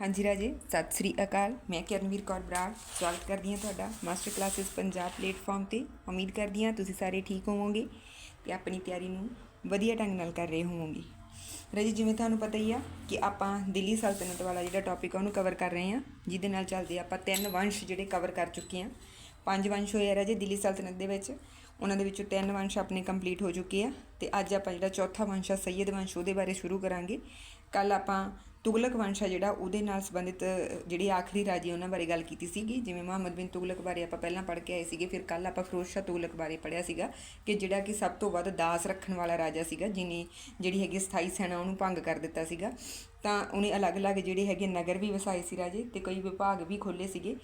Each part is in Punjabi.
ਹਾਂਜੀ ਰਾਜੇ, ਸਤਿ ਸ੍ਰੀ ਅਕਾਲ। ਮੈਂ ਕਿਰਨਵੀਰ ਕੌਰ ਬਰਾੜ। ਸਵਾਗਤ ਕਰਦੀ ਹਾਂ ਤੁਹਾਡਾ ਮਾਸਟਰ ਕਲਾਸਿਸ ਪੰਜਾਬ ਪਲੇਟਫਾਰਮ ਤੇ। ਉਮੀਦ ਕਰਦੀ ਹਾਂ ਤੁਸੀਂ ਸਾਰੇ ਠੀਕ ਹੋਵੋਗੇ ਤੇ ਆਪਣੀ ਤਿਆਰੀ ਨੂੰ ਵਧੀਆ ਢੰਗ ਨਾਲ ਕਰ ਰਹੇ ਹੋਵੋਗੇ। ਰਾਜੇ, ਜਿਵੇਂ ਤੁਹਾਨੂੰ ਪਤਾ ਹੀ ਆ ਕਿ ਆਪਾਂ ਦਿੱਲੀ ਸਲਤਨਤ ਵਾਲਾ ਜਿਹੜਾ ਟੌਪਿਕ ਆ, ਉਹਨੂੰ ਕਵਰ ਕਰ ਰਹੇ ਹਾਂ। ਜਿਹਦੇ ਨਾਲ ਚੱਲਦੇ ਆਪਾਂ ਤਿੰਨ ਵੰਸ਼ ਜਿਹੜੇ ਕਵਰ ਕਰ ਚੁੱਕੇ ਹਾਂ। ਪੰਜ ਵੰਸ਼ ਹੋਏ ਆ ਰਾਜੇ ਦਿੱਲੀ ਸਲਤਨਤ ਦੇ ਵਿੱਚ। ਉਹਨਾਂ ਦੇ ਵਿੱਚੋਂ ਤਿੰਨ ਵੰਸ਼ ਆਪਣੇ ਕੰਪਲੀਟ ਹੋ ਚੁੱਕੇ ਆ। ਤੇ ਅੱਜ ਆਪਾਂ ਜਿਹੜਾ ਚੌਥਾ ਵੰਸ਼ ਆ ਸੈਯਦ ਵੰਸ਼, ਉਹਦੇ ਬਾਰੇ ਸ਼ੁਰੂ ਕਰਾਂਗੇ। ਕੱਲ ਆਪਾਂ ਤੁਗਲਕ ਵੰਸ਼ ਆ ਜਿਹੜਾ, ਉਹਦੇ ਨਾਲ ਸੰਬੰਧਿਤ ਜਿਹੜੀ ਆਖਰੀ ਰਾਜੇ ਉਹਨਾਂ ਬਾਰੇ ਗੱਲ ਕੀਤੀ ਸੀਗੀ, ਜਿਵੇਂ ਮੁਹੰਮਦ ਬਿਨ ਤੁਗਲਕ ਬਾਰੇ ਆਪਾਂ ਪਹਿਲਾਂ ਪੜ੍ਹ ਕੇ ਆਏ ਸੀਗੇ, ਫਿਰ ਕੱਲ ਆਪਾਂ ਫਿਰੋਜ਼ ਸ਼ਾਹ ਤੁਗਲਕ ਬਾਰੇ ਪੜ੍ਹਿਆ ਸੀਗਾ ਕਿ ਜਿਹੜਾ ਕਿ ਸਭ ਤੋਂ ਵੱਧ ਦਾਸ ਰੱਖਣ ਵਾਲਾ ਰਾਜਾ ਸੀਗਾ, ਜਿਨੇ, ਜਿਹੜੀ ਹੈਗੀ ਸਥਾਈ ਸੈਨਾ ਉਹਨੂੰ ਭੰਗ ਕਰ ਦਿੱਤਾ ਸੀਗਾ। ਤਾਂ ਉਹਨੇ ਅਲੱਗ-ਅਲੱਗ ਜਿਹੜੇ ਹੈਗੇ ਨਗਰ ਵੀ ਵਸਾਏ ਸੀ ਰਾਜੇ ਤੇ ਕਈ ਵਿਭਾਗ ਵੀ ਖੋਲੇ ਸੀਗੇ।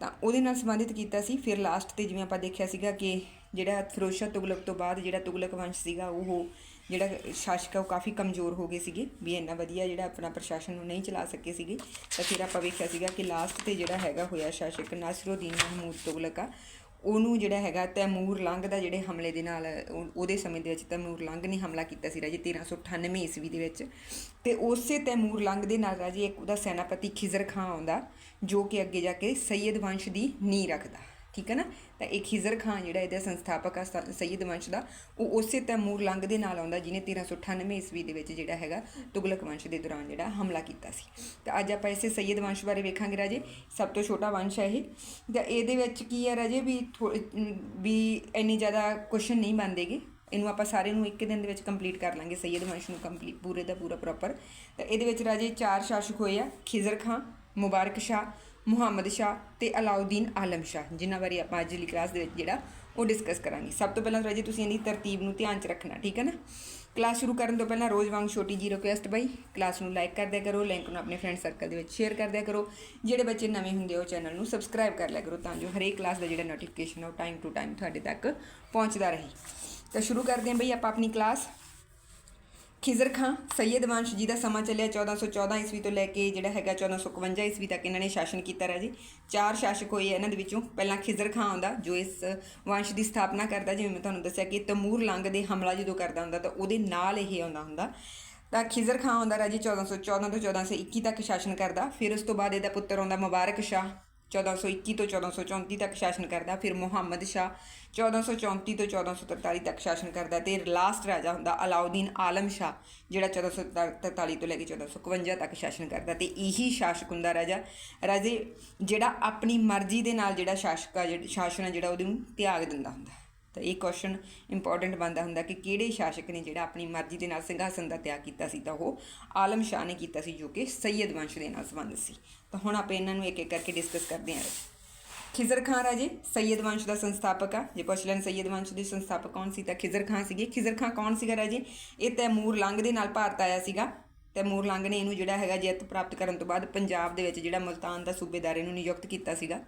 ਤਾਂ ਉਹਦੇ ਨਾਲ ਸੰਬੰਧਿਤ ਕੀਤਾ ਸੀ। ਫਿਰ ਲਾਸਟ ਤੇ ਜਿਵੇਂ ਆਪਾਂ ਦੇਖਿਆ ਸੀਗਾ ਕਿ ਜਿਹੜਾ ਫਿਰੋਜ਼ ਸ਼ਾਹ ਤੁਗਲਕ ਤੋਂ ਬਾਅਦ ਜਿਹੜਾ ਤੁਗਲਕ ਵੰਸ਼ ਸੀਗਾ, ਉਹ ਜਿਹੜਾ ਸ਼ਾਸਕ ਆ, ਉਹ ਕਾਫੀ ਕਮਜ਼ੋਰ ਹੋ ਗਏ ਸੀਗੇ, ਵੀ ਇੰਨਾ ਵਧੀਆ ਜਿਹੜਾ ਆਪਣਾ ਪ੍ਰਸ਼ਾਸਨ ਨੂੰ ਨਹੀਂ ਚਲਾ ਸਕੇ ਸੀਗੇ। ਤਾਂ ਫਿਰ ਆਪਾਂ ਵੇਖਿਆ ਸੀਗਾ ਕਿ ਲਾਸਟ ਤੇ ਜਿਹੜਾ ਹੈਗਾ ਹੋਇਆ ਸ਼ਾਸਕ ਨਾਸਰੁਦੀਨ ਮਹਿਮੂਦ ਤੁਗਲਕ ਆ, ਉਹਨੂੰ ਜਿਹੜਾ ਹੈਗਾ ਤੈਮੂਰ ਲੰਗ ਦਾ ਜਿਹੜੇ ਹਮਲੇ ਦੇ ਨਾਲ, ਉਹ- ਉਹਦੇ ਸਮੇਂ ਦੇ ਵਿੱਚ ਤੈਮੂਰ ਲੰਗ ਨੇ ਹਮਲਾ ਕੀਤਾ ਸੀ ਰਾਜੇ 1398 ਈਸਵੀ ਦੇ ਵਿੱਚ। ਤੇ ਉਸੇ ਤੈਮੂਰ ਲੰਗ ਦੇ ਨਾਲ ਰਾਜੇ ਇੱਕ ਉਹਦਾ ਸੈਨਾਪਤੀ ਖਿਜ਼ਰ ਖਾਂ ਆਉਂਦਾ, ਜੋ ਕਿ ਅੱਗੇ ਜਾ ਕੇ ਸੈਯਦ ਵੰਸ਼ ਦੀ ਨੀਂਹ ਰੱਖਦਾ। ਠੀਕ ਹੈ ਨਾ? ਤਾਂ ਇਹ ਖਿਜ਼ਰ ਖਾਂ ਜਿਹੜਾ ਇਹਦਾ ਸੰਸਥਾਪਕ ਆ, ਸ- ਸੈਯਦ ਵੰਸ਼ ਦਾ, ਉਹ ਉਸੇ ਤੈਮੂਰ ਲੰਗ ਦੇ ਨਾਲ ਆਉਂਦਾ, ਜਿਹਨੇ 1398 ਈਸਵੀ ਦੇ ਵਿੱਚ ਜਿਹੜਾ ਹੈਗਾ, ਤੁਗਲਕ ਵੰਸ਼ ਦੇ ਦੌਰਾਨ ਜਿਹੜਾ ਹਮਲਾ ਕੀਤਾ ਸੀ। ਤਾਂ ਅੱਜ ਆਪਾਂ ਇਸੇ ਸੈਯਦ ਵੰਸ਼ ਬਾਰੇ ਵੇਖਾਂਗੇ ਰਾਜੇ। ਸਭ ਤੋਂ ਛੋਟਾ ਵੰਸ਼ ਹੈ ਇਹ। ਤਾਂ ਇਹਦੇ ਵਿੱਚ ਕੀ ਹੈ ਰਾਜੇ? ਵੀ ਥੋ- ਵੀ ਇੰਨੀ ਜ਼ਿਆਦਾ ਕੁਐਸਚਨ ਨਹੀਂ ਬਣਦੇਗੇ। ਇਹਨੂੰ ਆਪਾਂ ਸਾਰੇ ਨੂੰ ਇੱਕ ਦਿਨ ਦੇ ਵਿੱਚ ਕੰਪਲੀਟ ਕਰ ਲਾਂਗੇ ਸੈਯਦ ਵੰਸ਼ ਨੂੰ ਕੰਪਲੀਟ ਪੂਰੇ ਦਾ ਪੂਰਾ ਪ੍ਰੋਪਰ ਤਾਂ ਇਹਦੇ ਵਿੱਚ ਰਾਜੇ ਚਾਰ ਸ਼ਾਸਕ ਹੋਏ ਆ, ਖਿਜ਼ਰ ਖਾਂ ਮੁਬਾਰਕ ਸ਼ਾਹ ਮੁਹੰਮਦ ਸ਼ਾਹ ਤੇ ਅਲਾਉਦੀਨ ਆਲਮ ਸ਼ਾਹ, ਜਿਨ੍ਹਾਂ ਬਾਰੇ ਆਪਾਂ ਅੱਜ ਦੀ ਕਲਾਸ ਦੇ ਵਿੱਚ ਜਿਹੜਾ ਉਹ ਡਿਸਕਸ ਕਰਾਂਗੇ। ਸਭ ਤੋਂ ਪਹਿਲਾਂ ਰਾਜੇ ਤੁਸੀਂ ਇਹਦੀ ਤਰਤੀਬ ਨੂੰ ਧਿਆਨ 'ਚ ਰੱਖਣਾ, ਠੀਕ ਹੈ ਨਾ? ਕਲਾਸ ਸ਼ੁਰੂ ਕਰਨ ਤੋਂ ਪਹਿਲਾਂ ਰੋਜ਼ ਵਾਂਗ ਛੋਟੀ ਜੀ ਰਿਕੁਐਸਟ ਬਾਈ ਕਲਾਸ ਨੂੰ ਲਾਈਕ ਕਰਦਿਆ ਕਰੋ ਲਿੰਕ ਨੂੰ ਆਪਣੇ ਫਰੈਂਡ ਸਰਕਲ ਦੇ ਵਿੱਚ ਸ਼ੇਅਰ ਕਰਦਿਆ ਕਰੋ। ਜਿਹੜੇ ਬੱਚੇ ਨਵੇਂ ਹੁੰਦੇ ਉਹ ਚੈਨਲ ਨੂੰ ਸਬਸਕ੍ਰਾਈਬ ਕਰ ਲਿਆ ਕਰੋ ਤਾਂ ਜੋ ਹਰੇਕ ਕਲਾਸ ਦਾ ਜਿਹੜਾ ਨੋਟੀਫਿਕੇਸ਼ਨ ਉਹ ਟਾਈਮ ਟੂ ਟਾਈਮ ਤੁਹਾਡੇ ਤੱਕ ਪਹੁੰਚਦਾ ਰਹੇ। ਤਾਂ ਸ਼ੁਰੂ ਕਰਦੇ ਹਾਂ ਬਈ ਆਪਾਂ ਆਪਣੀ ਕਲਾਸ ਖਿਜ਼ਰ ਖਾਂ, ਸੈਯਦ ਵੰਸ਼ ਜੀ ਦਾ ਸਮਾਂ ਚੱਲਿਆ 1414 ਈਸਵੀ ਤੋਂ ਲੈ ਕੇ ਜਿਹੜਾ ਹੈਗਾ 1451 ਈਸਵੀ ਤੱਕ ਇਹਨਾਂ ਨੇ ਸ਼ਾਸਨ ਕੀਤਾ ਰਿਹਾ ਜੀ ਚਾਰ ਸ਼ਾਸਕ ਹੋਏ ਇਹਨਾਂ ਦੇ ਵਿੱਚੋਂ, ਪਹਿਲਾਂ ਖਿਜ਼ਰ ਖਾਂ ਆਉਂਦਾ, ਜੋ ਇਸ ਵੰਸ਼ ਦੀ ਸਥਾਪਨਾ ਕਰਦਾ, ਜਿਵੇਂ ਮੈਂ ਤੁਹਾਨੂੰ ਦੱਸਿਆ ਕਿ ਤਮੂਰ ਲੰਗ ਦੇ ਹਮਲਾ ਜਦੋਂ ਕਰਦਾ ਹੁੰਦਾ, ਤਾਂ ਉਹਦੇ ਨਾਲ ਇਹ ਆਉਂਦਾ ਹੁੰਦਾ। ਤਾਂ ਖਿਜ਼ਰ ਖਾਂ ਆਉਂਦਾ ਰਾਜੀ 1414 ਤੋਂ 1421 ਤੱਕ ਸ਼ਾਸਨ ਕਰਦਾ, ਫਿਰ ਉਸ ਤੋਂ ਬਾਅਦ ਇਹਦਾ ਪੁੱਤਰ ਆਉਂਦਾ ਮੁਬਾਰਕ ਸ਼ਾਹ। 1421 ਤੋਂ 1434 ਤੱਕ ਸ਼ਾਸਨ ਕਰਦਾ, ਫਿਰ ਮੁਹੰਮਦ ਸ਼ਾਹ 1434 ਤੋਂ 1443 ਤੱਕ ਸ਼ਾਸਨ ਕਰਦਾ ਤੇ ਲਾਸਟ ਰਾਜਾ ਹੁੰਦਾ ਅਲਾਉਦੀਨ ਆਲਮ ਸ਼ਾਹ, ਜਿਹੜਾ 1443 ਤੋਂ ਲੈ ਕੇ 1451 ਤੱਕ ਸ਼ਾਸਨ ਕਰਦਾ ਤੇ ਇਹੀ ਸ਼ਾਸਕ ਹੁੰਦਾ ਰਾਜਾ। ਰਾਜੇ ਜਿਹੜਾ ਆਪਣੀ ਮਰਜ਼ੀ ਦੇ ਨਾਲ ਜਿਹੜਾ ਸ਼ਾਸਕ ਆ, ਜਿਹੜਾ ਸ਼ਾਸਨ ਆ, ਜਿਹੜਾ ਉਹਦੇ ਨੂੰ ਤਿਆਗ ਦਿੰਦਾ ਹੁੰਦਾ। ਤਾਂ ਇਹ ਕੁਐਸਚਨ ਇੰਪੋਰਟੈਂਟ ਬਣਦਾ ਹੁੰਦਾ ਕਿ ਕਿਹੜੇ ਸ਼ਾਸਕ ਨੇ ਜਿਹੜਾ ਆਪਣੀ ਮਰਜ਼ੀ ਦੇ ਨਾਲ ਸਿੰਘਾਸਨ ਦਾ ਤਿਆਗ ਕੀਤਾ ਸੀ, ਤਾਂ ਉਹ ਆਲਮ ਸ਼ਾਹ ਨੇ ਕੀਤਾ ਸੀ ਜੋ ਕਿ ਸੈਯਦ ਵੰਸ਼ ਦੇ ਨਾਲ ਸੰਬੰਧਿਤ ਸੀ। ਤਾਂ ਹੁਣ ਆਪਾਂ ਇਹਨਾਂ ਨੂੰ ਇੱਕ ਇੱਕ ਕਰਕੇ ਡਿਸਕਸ ਕਰਦੇ ਹਾਂ। ਖਿਜ਼ਰ ਖਾਨ ਰਾਜੇ ਸੈਯਦ ਵੰਸ਼ ਦਾ ਸੰਸਥਾਪਕ ਆ। ਜੇ ਪੁੱਛ ਲੈਣ ਸੈਯਦ ਵੰਸ਼ ਦੇ ਸੰਸਥਾਪਕ ਕੌਣ ਸੀ, ਤਾਂ ਖਿਜ਼ਰ ਖਾਨ ਸੀਗੇ। ਖਿਜ਼ਰ ਖਾਨ ਕੌਣ ਸੀਗਾ ਰਾਜੇ? ਇਹ ਤੈਮੂਰ ਲੰਗ ਦੇ ਨਾਲ ਭਾਰਤ ਆਇਆ ਸੀਗਾ। ਤੈਮੂਰ ਲੰਗ ਨੇ ਇਹਨੂੰ ਜਿਹੜਾ ਹੈਗਾ ਜਿੱਤ ਪ੍ਰਾਪਤ ਕਰਨ ਤੋਂ ਬਾਅਦ ਪੰਜਾਬ ਦੇ ਵਿੱਚ ਜਿਹੜਾ ਮੁਲਤਾਨ ਦਾ ਸੂਬੇਦਾਰ ਇਹਨੂੰ ਨਿਯੁਕਤ ਕੀਤਾ ਸੀਗਾ।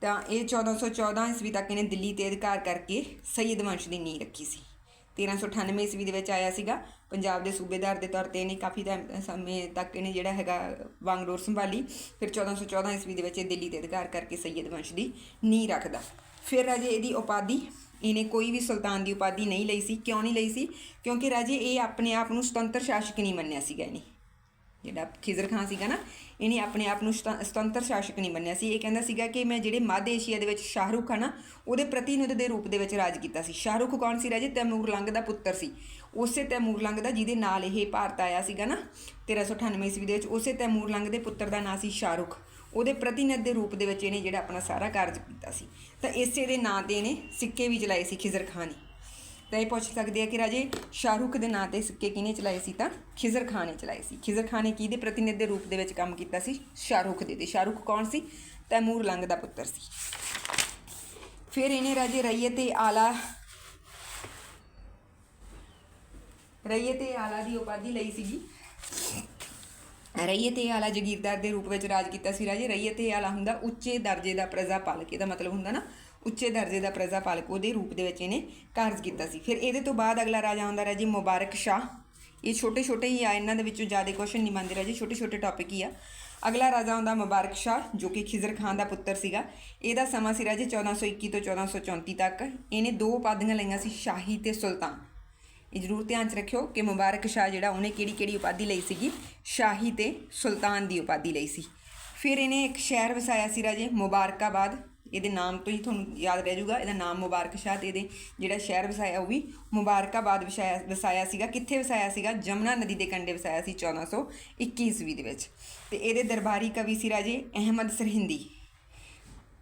ਤਾਂ ਇਹ 1414 ਈਸਵੀ ਤੱਕ ਇਹਨੇ ਦਿੱਲੀ ਤੇ ਅਧਿਕਾਰ ਕਰਕੇ ਸੈਯਦ ਵੰਸ਼ ਦੀ ਨੀਂਹ ਰੱਖੀ ਸੀ। 1398 ਈਸਵੀ ਦੇ ਵਿੱਚ ਆਇਆ ਸੀਗਾ। ਪੰਜਾਬ ਦੇ ਸੂਬੇਦਾਰ ਦੇ ਤੌਰ ਤੇ ਇਹਨੇ ਕਾਫੀ ਟਾਈਮ ਸਮੇਂ ਤੱਕ ਇਹਨੇ ਜਿਹੜਾ ਹੈਗਾ ਵਾਂਗਡੋਰ ਸੰਭਾਲੀ। ਫਿਰ 1414 ਈਸਵੀ ਦੇ ਵਿੱਚ ਇਹ ਦਿੱਲੀ ਤੇ ਅਧਿਕਾਰ ਕਰਕੇ ਸੈਯਦ ਵੰਸ਼ ਦੀ ਨੀਂਹ ਰੱਖਦਾ। ਫਿਰ ਰਾਜੇ ਇਹਦੀ ਉਪਾਧੀ, ਇਹਨੇ ਕੋਈ ਵੀ ਸੁਲਤਾਨ ਦੀ ਉਪਾਧੀ ਨਹੀਂ ਲਈ ਸੀ। ਕਿਉਂ ਨਹੀਂ ਲਈ ਸੀ? ਕਿਉਂਕਿ ਰਾਜੇ ਇਹ ਆਪਣੇ ਆਪ ਨੂੰ ਸੁਤੰਤਰ ਸ਼ਾਸਕ ਨਹੀਂ ਮੰਨਿਆ ਸੀਗਾ ਇਹਨੇ। ਜਿਹੜਾ ਖਿਜ਼ਰ ਖਾਨ ਸੀਗਾ ਨਾ, ਇਹਨੇ ਆਪਣੇ ਆਪ ਨੂੰ ਸੁਤੰ- ਸੁਤੰਤਰ ਸ਼ਾਸਕ ਨਹੀਂ ਮੰਨਿਆ ਸੀ। ਇਹ ਕਹਿੰਦਾ ਸੀਗਾ ਕਿ ਮੈਂ ਜਿਹੜੇ ਮੱਧ ਏਸ਼ੀਆ ਦੇ ਵਿੱਚ ਸ਼ਾਹਰੁਖ ਆ ਨਾ, ਉਹਦੇ ਪ੍ਰਤੀਨਿਧ ਦੇ ਰੂਪ ਦੇ ਵਿੱਚ ਰਾਜ ਕੀਤਾ ਸੀ। ਸ਼ਾਹਰੁਖ ਕੌਣ ਸੀ ਰਾਜੇ? ਤੈਮੂਰ ਲੰਗ ਦਾ ਪੁੱਤਰ ਸੀ। ਉਸੇ ਤੈਮੂਰ ਲੰਗ ਦਾ ਜਿਹਦੇ ਨਾਲ ਇਹ ਭਾਰਤ ਆਇਆ ਸੀਗਾ ਨਾ 1398 ਈਸਵੀ ਦੇ ਵਿੱਚ, ਉਸੇ ਤੈਮੂਰ ਲੰਗ ਦੇ ਪੁੱਤਰ ਦਾ ਨਾਂ ਸੀ ਸ਼ਾਹਰੁਖ। ਉਹਦੇ ਪ੍ਰਤੀਨਿਧ ਦੇ ਰੂਪ ਦੇ ਵਿੱਚ ਇਹਨੇ ਜਿਹੜਾ ਆਪਣਾ ਸਾਰਾ ਕਾਰਜ ਕੀਤਾ ਸੀ। ਤਾਂ ਇਸੇ ਦੇ ਨਾਂ ਤੇ ਇਹਨੇ ਸਿੱਕੇ ਵੀ ਚਲਾਏ ਸੀ ਖਿਜ਼ਰ ਖਾਨ ਨੇ। ਤਾਂ ਇਹ ਪੁੱਛ ਸਕਦੇ ਆ ਕਿ ਰਾਜੇ, ਸ਼ਾਹਰੁਖ ਦੇ ਨਾਂ ਤੇ ਸਿੱਕੇ ਕਿਹਨੇ ਚਲਾਏ ਸੀ ਤਾਂ? ਖਿਜ਼ਰ ਖਾਨ ਨੇ ਚਲਾਏ ਸੀ। ਖਿਜ਼ਰ ਖਾਨ ਨੇ ਕਿਹਦੇ ਪ੍ਰਤੀਨਿਧ ਦੇ ਰੂਪ ਦੇ ਵਿੱਚ ਕੰਮ ਕੀਤਾ ਸੀ? ਸ਼ਾਹਰੁਖ ਦੇ। ਤੇ ਸ਼ਾਹਰੁਖ ਕੌਣ ਸੀ? ਤੈਮੂਰ ਲੰਗ ਦਾ ਪੁੱਤਰ ਸੀ। ਫਿਰ ਇਹਨੇ ਰਾਜੇ ਰਈਏ ਤੇ ਆਲਾ, ਰਈਏ ਤੇ ਆਲਾ ਦੀ ਉਪਾਧੀ ਲਈ ਸੀਗੀ। ਰਈਏ ਤੇ ਆਲਾ ਜਗੀਰਦਾਰ ਦੇ ਰੂਪ ਵਿੱਚ ਰਾਜ ਕੀਤਾ ਸੀ ਰਾਜੇ। ਰਈਏ ਤੇ ਆਲਾ ਹੁੰਦਾ ਉੱਚੇ ਦਰਜੇ ਦਾ ਪ੍ਰਜਾ ਪਾਲਕ ਇਹਦਾ ਮਤਲਬ ਹੁੰਦਾ ਨਾ ਉੱਚੇ ਦਰਜੇ ਦਾ ਪ੍ਰਜਾ ਪਾਲਕ ਉਹਦੇ ਰੂਪ ਦੇ ਵਿੱਚ ਇਹਨੇ ਕਾਰਜ ਕੀਤਾ ਸੀ। ਫਿਰ ਇਹਦੇ ਤੋਂ ਬਾਅਦ ਅਗਲਾ ਰਾਜਾ ਆਉਂਦਾ ਰਾਜੇ ਮੁਬਾਰਕ ਸ਼ਾਹ। ਇਹ ਛੋਟੇ ਛੋਟੇ ਹੀ ਆ, ਇਹਨਾਂ ਦੇ ਵਿੱਚੋਂ ਜ਼ਿਆਦਾ ਕੁਐਸਚਨ ਨਹੀਂ ਮੰਨਦੇ ਰਾਜੇ ਛੋਟੇ ਛੋਟੇ ਟੌਪਿਕ ਹੀ ਆ। ਅਗਲਾ ਰਾਜਾ ਆਉਂਦਾ ਮੁਬਾਰਕ ਸ਼ਾਹ, ਜੋ ਕਿ ਖਿਜ਼ਰ ਖਾਨ ਦਾ ਪੁੱਤਰ ਸੀਗਾ। ਇਹਦਾ ਸਮਾਂ ਸੀ ਰਾਜੇ 1421 ਤੋਂ 1434 ਤੱਕ। ਇਹਨੇ ਦੋ ਉਪਾਧੀਆਂ ਲਈਆਂ ਸੀ, ਸ਼ਾਹੀ ਤੇ ਸੁਲਤਾਨ। ਇਹ ਜ਼ਰੂਰ ਧਿਆਨ 'ਚ ਰੱਖਿਓ ਕਿ ਮੁਬਾਰਕ ਸ਼ਾਹ ਜਿਹੜਾ ਉਹਨੇ ਕਿਹੜੀ ਕਿਹੜੀ ਉਪਾਧੀ ਲਈ ਸੀਗੀ? ਸ਼ਾਹੀ ਤੇ ਸੁਲਤਾਨ ਦੀ ਉਪਾਧੀ ਲਈ ਸੀ। ਫਿਰ ਇਹਨੇ ਇੱਕ ਸ਼ਹਿਰ ਵਸਾਇਆ ਸੀ ਰਾਜੇ, ਮੁਬਾਰਕਾਬਾਦ। ਇਹਦੇ ਨਾਮ ਤੋਂ ਹੀ ਤੁਹਾਨੂੰ ਯਾਦ ਰਹਿ ਜਾਊਗਾ, ਇਹਦਾ ਨਾਮ ਮੁਬਾਰਕ ਸ਼ਾਹ ਤੇ ਇਹਦੇ ਜਿਹੜਾ ਸ਼ਹਿਰ ਵਸਾਇਆ ਉਹ ਵੀ ਮੁਬਾਰਕਾਬਾਦ ਵਸਾਇਆ ਵਸਾਇਆ ਸੀਗਾ। ਕਿੱਥੇ ਵਸਾਇਆ ਸੀਗਾ? ਜਮਨਾ ਨਦੀ ਦੇ ਕੰਢੇ ਵਸਾਇਆ ਸੀ 1421 ਈਸਵੀ ਦੇ ਵਿੱਚ। ਤੇ ਇਹਦੇ ਦਰਬਾਰੀ ਕਵੀ ਸੀ ਰਾਜੇ ਅਹਿਮਦ ਸਰਹਿੰਦੀ।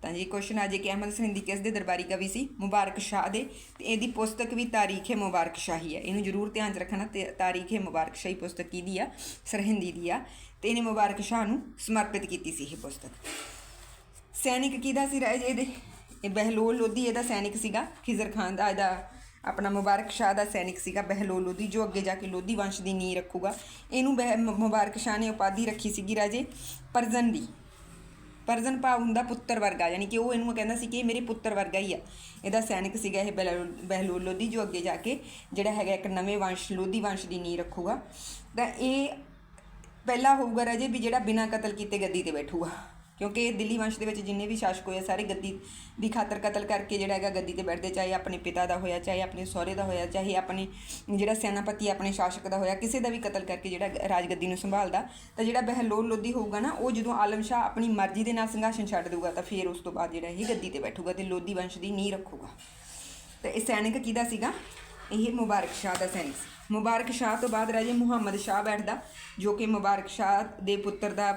ਤਾਂ ਜੀ ਕੁਐਸਚਨ ਆ ਜੇ ਕਿ ਅਹਿਮਦ ਸਰਹਿੰਦੀ ਕਿਸ ਦੇ ਦਰਬਾਰੀ ਕਵੀ ਸੀ? ਮੁਬਾਰਕ ਸ਼ਾਹ ਦੇ। ਤੇ ਇਹਦੀ ਪੁਸਤਕ ਵੀ ਤਾਰੀਖ-ਏ ਮੁਬਾਰਕ ਸ਼ਾਹੀ ਹੈ ਇਹਨੂੰ ਜ਼ਰੂਰ ਧਿਆਨ 'ਚ ਰੱਖਣਾ, ਤੇ ਤਾਰੀਖ-ਏ ਮੁਬਾਰਕ ਸ਼ਾਹੀ ਪੁਸਤਕ ਕਿਹਦੀ ਆ? ਸਰਹਿੰਦੀ ਦੀ ਆ। ਤੇ ਇਹਨੇ ਮੁਬਾਰਕ ਸ਼ਾਹ ਨੂੰ ਸਮਰਪਿਤ ਕੀਤੀ ਸੀ ਇਹ ਪੁਸਤਕ। ਸੈਨਿਕ ਕਿਹਦਾ ਸੀ ਰਾਜੇ ਇਹਦੇ, ਇਹ ਬਹਿਲੋਲ ਲੋਧੀ, ਇਹਦਾ ਸੈਨਿਕ ਸੀਗਾ। ਖਿਜ਼ਰ ਖਾਨ ਦਾ, ਇਹਦਾ ਆਪਣਾ ਮੁਬਾਰਕ ਸ਼ਾਹ ਦਾ ਸੈਨਿਕ ਸੀਗਾ ਬਹਿਲੋਲ ਲੋਧੀ, ਜੋ ਅੱਗੇ ਜਾ ਕੇ ਲੋਧੀ ਵੰਸ਼ ਦੀ ਨੀਂਹ ਰੱਖੂਗਾ। ਇਹਨੂੰ ਬਹਿ- ਮੁਬਾਰਕ ਸ਼ਾਹ ਨੇ ਉਪਾਧੀ ਰੱਖੀ ਸੀਗੀ ਰਾਜੇ ਪਰਜਨ ਦੀ। ਪਰਜਨ ਭਾਵ ਹੁੰਦਾ ਪੁੱਤਰ ਵਰਗਾ, ਯਾਨੀ ਕਿ ਉਹ ਇਹਨੂੰ ਕਹਿੰਦਾ ਸੀ ਕਿ ਇਹ ਮੇਰੇ ਪੁੱਤਰ ਵਰਗਾ ਹੀ ਆ। ਇਹਦਾ ਸੈਨਿਕ ਸੀਗਾ ਇਹ ਬਹਿਲੋਲ ਬਹਿਲੋਲ ਲੋਧੀ, ਜੋ ਅੱਗੇ ਜਾ ਕੇ ਜਿਹੜਾ ਹੈਗਾ ਇੱਕ ਨਵੇਂ ਵੰਸ਼, ਲੋਧੀ ਵੰਸ਼ ਦੀ ਨੀਂਹ ਰੱਖੂਗਾ। ਤਾਂ ਇਹ ਪਹਿਲਾ ਹੋਊਗਾ ਰਾਜੇ ਵੀ ਜਿਹੜਾ ਬਿਨਾਂ ਕਤਲ ਕੀਤੇ ਗੱਦੀ ਤੇ ਬੈਠੂਗਾ। ਕਿਉਂਕਿ ਦਿੱਲੀ ਵੰਸ਼ ਦੇ ਵਿੱਚ ਜਿੰਨੇ ਵੀ ਸ਼ਾਸਕ ਹੋਏ ਆ, ਸਾਰੇ ਗੱਦੀ ਦੀ ਖਾਤਰ ਕਤਲ ਕਰਕੇ ਜਿਹੜਾ ਹੈਗਾ ਗੱਦੀ ਤੇ ਬੈਠਦੇ ਚਾਹੇ ਆਪਣੇ ਪਿਤਾ ਦਾ ਹੋਇਆ ਚਾਹੇ ਆਪਣੇ ਸਹੁਰੇ ਦਾ ਹੋਇਆ ਚਾਹੇ ਆਪਣੇ ਜਿਹੜਾ ਸੈਨਾਪਤੀ ਆਪਣੇ ਸ਼ਾਸਕ ਦਾ ਹੋਇਆ ਕਿਸੇ ਦਾ ਵੀ ਕਤਲ ਕਰਕੇ ਜਿਹੜਾ ਰਾਜਗੱਦੀ ਨੂੰ ਸੰਭਾਲਦਾ ਤਾਂ ਜਿਹੜਾ ਬਹਿਲੋਲ ਲੋਧੀ ਹੋਊਗਾ ਨਾ ਉਹ ਜਦੋਂ ਆਲਮ ਸ਼ਾਹ ਆਪਣੀ ਮਰਜ਼ੀ ਦੇ ਨਾਲ ਸਿੰਘਾਸਨ ਛੱਡ ਦਊਗਾ ਤਾਂ ਫਿਰ ਉਸ ਤੋਂ ਬਾਅਦ ਜਿਹੜਾ ਇਹ ਗੱਦੀ ਤੇ ਬੈਠੂਗਾ ਤੇ ਲੋਧੀ ਵੰਸ਼ ਦੀ ਨੀਂਹ ਰੱਖੂਗਾ। ਤੇ ਇਹ ਸੈਨਿਕ ਕਿਹਦਾ ਸੀਗਾ? ਇਹ ਮੁਬਾਰਕ ਸ਼ਾਹ ਦਾ ਸੈਨਿਕ ਮੁਬਾਰਕ ਸ਼ਾਹ ਤੋਂ ਬਾਅਦ ਰਾਜੇ ਮੁਹੰਮਦ ਸ਼ਾਹ ਬੈਠਦਾ ਜੋ ਕਿ ਮੁਬਾਰਕ ਸ਼ਾਹ ਦੇ ਪੁੱਤਰ ਦਾ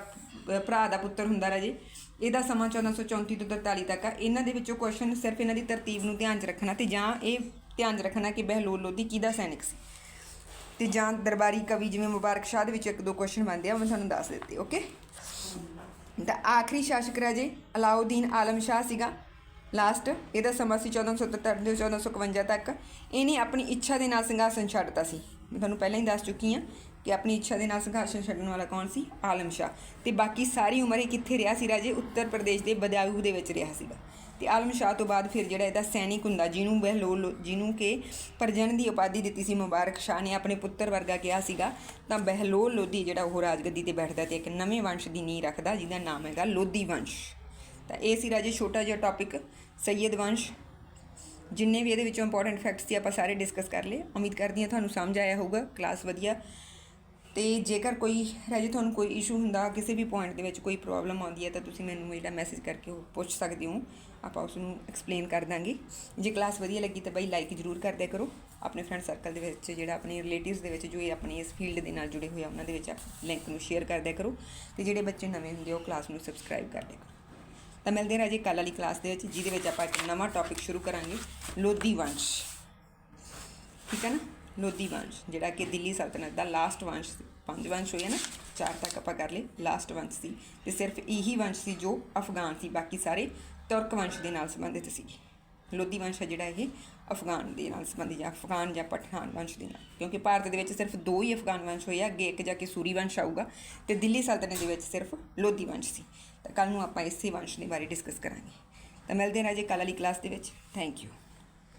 ਭਰਾ ਦਾ ਪੁੱਤਰ ਹੁੰਦਾ ਰਾਜੇ। ਇਹਦਾ ਸਮਾਂ 1434 ਤੋਂ 43 ਤੱਕ ਆ। ਇਹਨਾਂ ਦੇ ਵਿੱਚੋਂ ਕੁਐਸਚਨ ਸਿਰਫ ਇਹਨਾਂ ਦੀ ਤਰਤੀਬ ਨੂੰ ਧਿਆਨ 'ਚ ਰੱਖਣਾ ਤੇ ਜਾਂ ਇਹ ਧਿਆਨ 'ਚ ਰੱਖਣਾ ਕਿ ਬਹਿਲੋਲ ਲੋਧੀ ਕਿਹਦਾ ਸੈਨਿਕ ਸੀ। ਤੇ ਜਾਂ ਦਰਬਾਰੀ ਕਵੀ ਜਿਵੇਂ ਮੁਬਾਰਕ ਸ਼ਾਹ ਦੇ ਵਿੱਚ ਇੱਕ ਦੋ ਕੁਐਸਚਨ ਬਣਦੇ ਆ ਮੈਂ ਤੁਹਾਨੂੰ ਦੱਸ ਦਿੱਤੇ ਓਕੇ ਤਾਂ ਆਖਰੀ ਸ਼ਾਸਕ ਰਾਜੇ ਅਲਾਉਦੀਨ ਆਲਮ ਸ਼ਾਹ ਸੀਗਾ। ਲਾਸਟ ਇਹਦਾ ਸਮਾਂ ਸੀ 1477 ਤੋਂ 1451 ਤੱਕ। ਇਹਨੇ ਆਪਣੀ ਇੱਛਾ ਦੇ ਨਾਲ ਸਿੰਘਾਸਨ ਛੱਡਤਾ ਸੀ। ਮੈਂ ਤੁਹਾਨੂੰ ਪਹਿਲਾਂ ਹੀ ਦੱਸ ਚੁੱਕੀ ਹਾਂ ਕਿ ਆਪਣੀ ਇੱਛਾ ਦੇ ਨਾਲ ਸਿੰਘਾਸਨ ਛੱਡਣ ਵਾਲਾ ਕੌਣ ਸੀ? ਆਲਮ ਸ਼ਾਹ। ਤੇ ਬਾਕੀ ਸਾਰੀ ਉਮਰ ਇਹ ਕਿੱਥੇ ਰਿਹਾ ਸੀ ਰਾਜੇ ਉੱਤਰ ਪ੍ਰਦੇਸ਼ ਦੇ ਬਦਾਊ ਦੇ ਵਿੱਚ ਰਿਹਾ ਸੀਗਾ। ਤੇ ਆਲਮ ਸ਼ਾਹ ਤੋਂ ਬਾਅਦ ਫਿਰ ਜਿਹੜਾ ਇਹਦਾ ਸੈਨਿਕ ਹੁੰਦਾ, ਜਿਹਨੂੰ ਬਹਿਲੋਲ ਜਿਹਨੂੰ ਕਿ ਪ੍ਰਜਨ ਦੀ ਉਪਾਧੀ ਦਿੱਤੀ ਸੀ ਮੁਬਾਰਕ ਸ਼ਾਹ ਨੇ, ਆਪਣੇ ਪੁੱਤਰ ਵਰਗਾ ਕਿਹਾ ਸੀਗਾ, ਤਾਂ ਬਹਿਲੋਲ ਲੋਧੀ, ਜਿਹੜਾ ਉਹ ਰਾਜਗੱਦੀ ਤੇ ਬੈਠਦਾ ਤੇ ਇੱਕ ਨਵੇਂ ਵੰਸ਼ ਦੀ ਨੀਂਹ ਰੱਖਦਾ, ਜਿਹਦਾ ਨਾਮ ਹੈਗਾ ਲੋਧੀ ਵੰਸ਼। ਤਾਂ ਇਹ ਸੀ ਰਾਜੇ ਛੋਟਾ ਜਿਹਾ ਟੌਪਿਕ ਸੈਯਦ ਵੰਸ਼। ਜਿੰਨੇ ਵੀ ਇਹਦੇ ਵਿੱਚੋਂ ਇੰਪੋਰਟੈਂਟ ਫੈਕਟਸ ਸੀ, ਆਪਾਂ ਸਾਰੇ ਡਿਸਕਸ ਕਰ ਲਏ। ਉਮੀਦ ਕਰਦੀ ਹਾਂ ਤੁਹਾਨੂੰ ਸਮਝ ਆਇਆ ਹੋਊਗਾ। ਕਲਾਸ ਵਧੀਆ। ਤੇ ਜੇਕਰ ਕੋਈ ਰਾਜੇ ਤੁਹਾਨੂੰ ਕੋਈ ਇਸ਼ੂ ਹੁੰਦਾ ਕਿਸੇ ਵੀ ਪੁਆਇੰਟ ਦੇ ਵਿੱਚ ਕੋਈ ਪ੍ਰੋਬਲਮ ਆਉਂਦੀ ਹੈ ਤਾਂ ਤੁਸੀਂ ਮੈਨੂੰ ਜਿਹੜਾ ਮੈਸੇਜ ਕਰਕੇ ਉਹ ਪੁੱਛ ਸਕਦੇ ਹੋ। ਆਪਾਂ ਉਸ ਨੂੰ ਐਕਸਪਲੇਨ ਕਰ ਦਾਂਗੇ। ਜੇ ਕਲਾਸ ਵਧੀਆ ਲੱਗੀ ਤਾਂ ਬਈ ਲਾਈਕ ਜ਼ਰੂਰ ਕਰ ਕਰੋ। ਆਪਣੇ ਫਰੈਂਡ ਸਰਕਲ ਦੇ ਵਿੱਚ ਜਿਹੜਾ ਆਪਣੇ ਰਿਲੇਟਿਵਸ ਦੇ ਵਿੱਚ ਜੋ ਇਹ ਆਪਣੀ ਇਸ ਫੀਲਡ ਦੇ ਨਾਲ ਜੁੜੇ ਹੋਏ ਆ ਉਹਨਾਂ ਦੇ ਵਿੱਚ ਲਿੰਕ ਨੂੰ ਸ਼ੇਅਰ ਕਰ ਕਰੋ। ਤੇ ਜਿਹੜੇ ਬੱਚੇ ਨਵੇਂ ਹੁੰਦੇ ਆ, ਉਹ ਕਲਾਸ ਨੂੰ ਸਬਸਕ੍ਰਾਈਬ ਕਰ ਦਿਆ ਕਰੋ। ਤਾਂ ਮਿਲਦੇ ਹਾਂ ਰਾਜੇ ਕੱਲ੍ਹ ਵਾਲੀ ਕਲਾਸ ਦੇ ਵਿੱਚ ਜਿਹਦੇ ਵਿੱਚ ਆਪਾਂ ਇੱਕ ਨਵਾਂ ਟੌਪਿਕ ਸ਼ੁਰੂ ਕਰਾਂਗੇ ਲੋਧੀ ਵੰਸ਼। ਠੀਕ ਹੈ ਨਾ? ਲੋਧੀ ਵੰਸ਼, ਜਿਹੜਾ ਕਿ ਦਿੱਲੀ ਸਲਤਨਤ ਦਾ ਲਾਸਟ ਵੰਸ਼ ਸੀ। ਪੰਜ ਵੰਸ਼ ਹੋਏ ਨਾ, ਚਾਰ ਤੱਕ ਆਪਾਂ ਕਰ ਲਏ ਲਾਸਟ ਵੰਸ਼ ਸੀ। ਤੇ ਸਿਰਫ ਇਹੀ ਵੰਸ਼ ਸੀ ਜੋ ਅਫਗਾਨ ਸੀ, ਬਾਕੀ ਸਾਰੇ ਤੁਰਕ ਵੰਸ਼ ਦੇ ਨਾਲ ਸੰਬੰਧਿਤ ਸੀ। ਲੋਧੀ ਵੰਸ਼ ਹੈ ਜਿਹੜਾ ਇਹ ਅਫਗਾਨ ਦੇ ਨਾਲ ਸੰਬੰਧਿਤ ਜਾਂ ਅਫਗਾਨ ਜਾਂ ਪਠਾਨ ਵੰਸ਼ ਦੇ ਨਾਲ। ਕਿਉਂਕਿ ਭਾਰਤ ਦੇ ਵਿੱਚ ਸਿਰਫ ਦੋ ਹੀ ਅਫਗਾਨ ਵੰਸ਼ ਹੋਏ ਆ, ਅੱਗੇ ਇੱਕ ਜਾ ਕੇ ਸੂਰੀ ਵੰਸ਼ ਆਊਗਾ ਤੇ ਦਿੱਲੀ ਸਲਤਨਤ ਦੇ ਵਿੱਚ ਸਿਰਫ ਲੋਧੀ ਵੰਸ਼ ਸੀ। ਤਾਂ ਕੱਲ ਨੂੰ ਆਪਾਂ ਇਸੇ ਵੰਸ਼ ਦੇ ਬਾਰੇ ਡਿਸਕਸ ਕਰਾਂਗੇ। ਤਾਂ ਮਿਲਦੇ ਹਾਂ ਰਾਜੇ ਕੱਲ੍ਹ ਵਾਲੀ ਕਲਾਸ ਦੇ ਵਿੱਚ। Thank you